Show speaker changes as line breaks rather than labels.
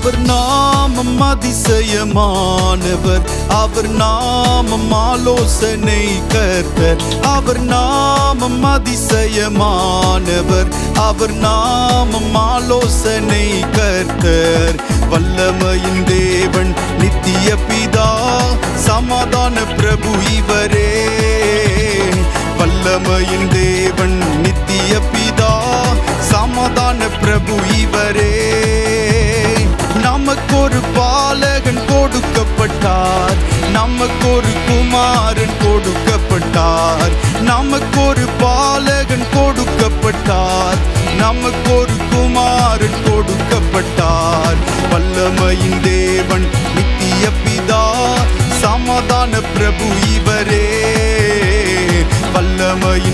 அவர் நாமம் அதிசயமானவர். அவர் நாமம் ஆலோசனை கர்த்தர். அவர் நாமம் அதிசயமானவர். அவர் நாமம் ஆலோசனை கர்த்தர். வல்லமையின் தேவன் நித்திய பிதா சமாதான பிரபு இவரே. வல்லமையின் தேவன் நித்திய பிதா சமாதான பிரபு இவரே ஒரு பாலகன் கொடுக்கப்பட்டார். நமக்கு ஒரு குமாரன் கொடுக்கப்பட்டார். நமக்கொரு பாலகன் கொடுக்கப்பட்டார். நமக்கொரு குமாரன் கொடுக்கப்பட்டார். வல்லமையின் தேவன் நித்திய பிதா சமாதான பிரபு இவரே. வல்லமை